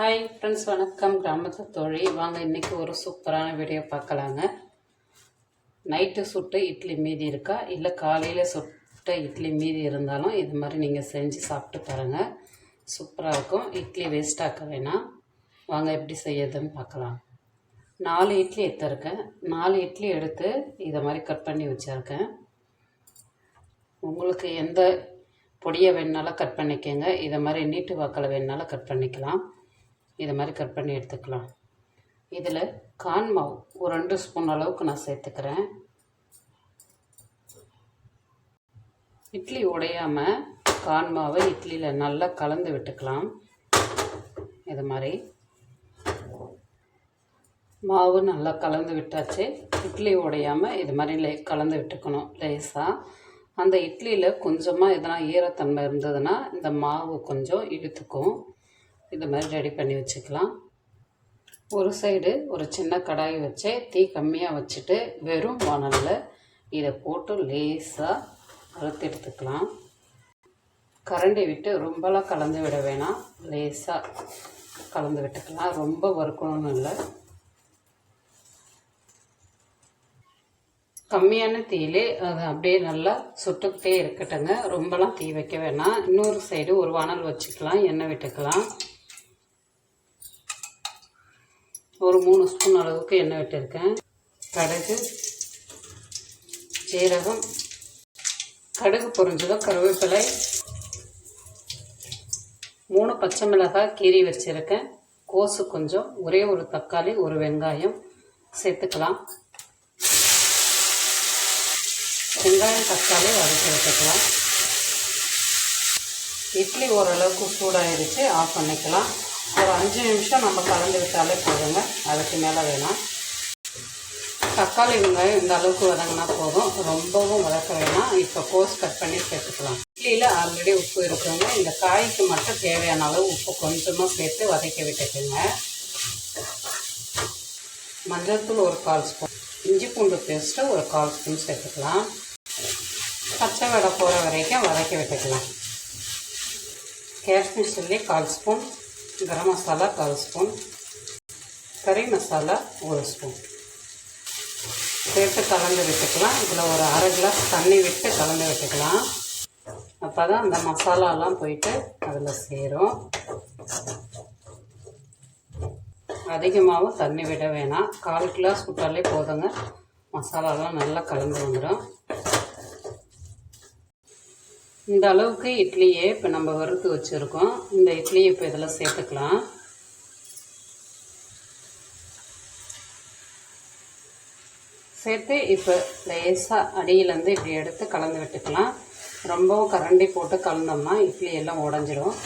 Hi friends வணக்கம். கிராமத்து தோழி வாங்க இன்றைக்கி ஒரு சூப்பரான வீடியோ பார்க்கலாங்க. நைட்டு சுட்டு இட்லி மீதி இருக்கா? இல்லை காலையில் சுட்ட இட்லி மீதி இருந்தாலும் இது மாதிரி நீங்கள் செஞ்சு சாப்பிட்டு பாருங்கள் சூப்பராக இருக்கும். இட்லி வேஸ்ட் ஆக்க வேணாம். வாங்க எப்படி செய்யறதுன்னு பார்க்கலாம். நாலு இட்லி எடுத்திருக்கேன். நாலு இட்லி எடுத்து இதை மாதிரி கட் பண்ணி வச்சுருக்கேன். உங்களுக்கு எந்த பொடியை வேணுனாலும் கட் பண்ணிக்கோங்க. இதை மாதிரி நீட்டு வாக்கில் வேணுனாலும் கட் பண்ணிக்கலாம். இதை மாதிரி கட் பண்ணி எடுத்துக்கலாம். இதில் கான் மாவு ஒரு ரெண்டு ஸ்பூன் அளவுக்கு நான் சேர்த்துக்கிறேன். இட்லி உடையாமல் கான் மாவை இட்லியில் நல்லா கலந்து விட்டுக்கலாம். இது மாதிரி. மாவு நல்லா கலந்து விட்டாச்சு. இட்லி உடையாமல் இது மாதிரி லே கலந்து விட்டுக்கணும் லேசாக அந்த இட்லியில் கொஞ்சமாக எதனா ஈரத்தன்மை இருந்ததுன்னா இந்த மாவு கொஞ்சம் இழுத்துக்கும். இது மாதிரி ரெடி பண்ணி வச்சுக்கலாம். ஒரு சைடு ஒரு சின்ன கடாய் வச்சு தீ கம்மியாக வச்சுட்டு வெறும் வானலில் இதை போட்டு லேசாக வறுத்து எடுத்துக்கலாம். கரண்டி விட்டு ரொம்பலாம் கலந்து விட வேணாம். லேசாக கலந்து விட்டுக்கலாம். ரொம்ப வறுக்கணும்னு இல்லை. கம்மியான தீயிலே அது அப்படியே நல்லா சுட்டுக்கிட்டே இருக்கட்டுங்க. ரொம்பலாம் தீ வைக்க வேணாம். இன்னொரு சைடு ஒரு வானல் வச்சுக்கலாம். எண்ணெய் விட்டுக்கலாம். ஒரு மூணு ஸ்பூன் அளவுக்கு எண்ணெய் விட்டுருக்கேன். கடுகு ஜீரகம் கடுகு பொறிஞ்சதும் கருவேப்பிலை மூணு பச்சை மிளகாய் கீரி வச்சுருக்கேன். கோசு கொஞ்சம் ஒரே ஒரு தக்காளி ஒரு வெங்காயம் சேர்த்துக்கலாம். வெங்காயம் தக்காளி வதக்கி வச்சுக்கலாம் இட்லி ஓரளவுக்கு சூடாயிருச்சு ஆஃப் பண்ணிக்கலாம். ஒரு அஞ்சு நிமிஷம் நம்ம கலந்து விட்டாலே போதுங்க. அதுக்கு மேலே வேணாம். தக்காளி வெங்காயம் இந்த அளவுக்கு வதங்கினா போதும். ரொம்பவும் வதக்க வேணாம். இப்போ கோஸ் கட் பண்ணி சேர்த்துக்கலாம். இட்லியில் ஆல்ரெடி உப்பு இருக்குங்க. இந்த காய்க்கு மட்டும் தேவையான அளவு உப்பு கொஞ்சமாக சேர்த்து வதக்கி விட்டுக்குங்க. மஞ்சள்தூள் ஒரு கால் ஸ்பூன். இஞ்சி பூண்டு பேஸ்ட்டு ஒரு கால் ஸ்பூன் சேர்த்துக்கலாம். பச்சை வடை போகிற வரைக்கும் வதக்கி விட்டுக்கலாம். காஷ்மீர் சில்லி கால் ஸ்பூன். கரம் மசாலா கால் ஸ்பூன் கறி மசாலா ஒரு ஸ்பூன் சேர்த்து கலந்து விட்டுக்கலாம். இதில் ஒரு அரை கிளாஸ் தண்ணி விட்டு கலந்து விட்டுக்கலாம். அப்போ தான் அந்த மசாலாலாம் போயிட்டு அதில் சேரும். அதிகமாகவும் தண்ணி விட வேணாம். கால் கிளாஸ் விட்டாலே போதுங்க. மசாலாலாம் நல்லா கலந்து வந்துடும். இந்த அளவுக்கு இட்லியே இப்போ நம்ம வறுத்து வச்சுருக்கோம். இந்த இட்லியை இப்போ இதில் சேர்த்துக்கலாம். சேர்த்து இப்போ லேசாக அடியிலேருந்து இப்படி எடுத்து கலந்து விட்டுக்கலாம். ரொம்பவும் கரண்டி போட்டு கலந்தோம்னா இட்லி எல்லாம் உடஞ்சிடும்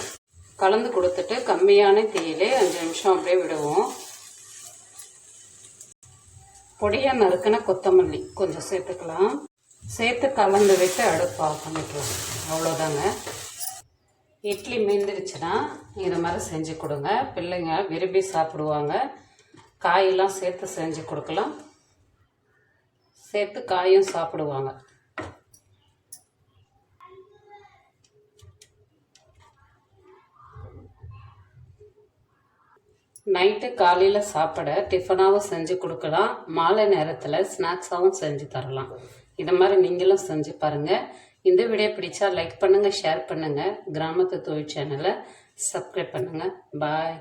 கலந்து கொடுத்துட்டு கம்மியான தீயிலே அஞ்சு நிமிஷம் அப்படியே விடுவோம். பொடியாக நறுக்கின கொத்தமல்லி கொஞ்சம் சேர்த்துக்கலாம். சேர்த்து கலந்து விட்டு அடுப்பு ஆஃப் பண்ணிக்கலாம் அவ்வளோதாங்க இட்லி மீந்துருச்சுன்னா இது மாதிரி செஞ்சு கொடுங்க. பிள்ளைங்க விரும்பி சாப்பிடுவாங்க. காயெல்லாம் சேர்த்து செஞ்சு கொடுக்கலாம். சேர்த்து காயும் சாப்பிடுவாங்க. நைட்டு காலையில் சாப்பிட டிஃபனாகவும் செஞ்சு கொடுக்கலாம். மாலை நேரத்தில் ஸ்நாக்ஸாகவும் செஞ்சு தரலாம். இதை மாதிரி நீங்களும் செஞ்சு பாருங்கள் இந்த வீடியோ பிடிச்சா லைக் பண்ணுங்கள் ஷேர் பண்ணுங்கள் கிராமத்து தொழில் சேனலை சப்ஸ்கிரைப் பண்ணுங்கள் பாய்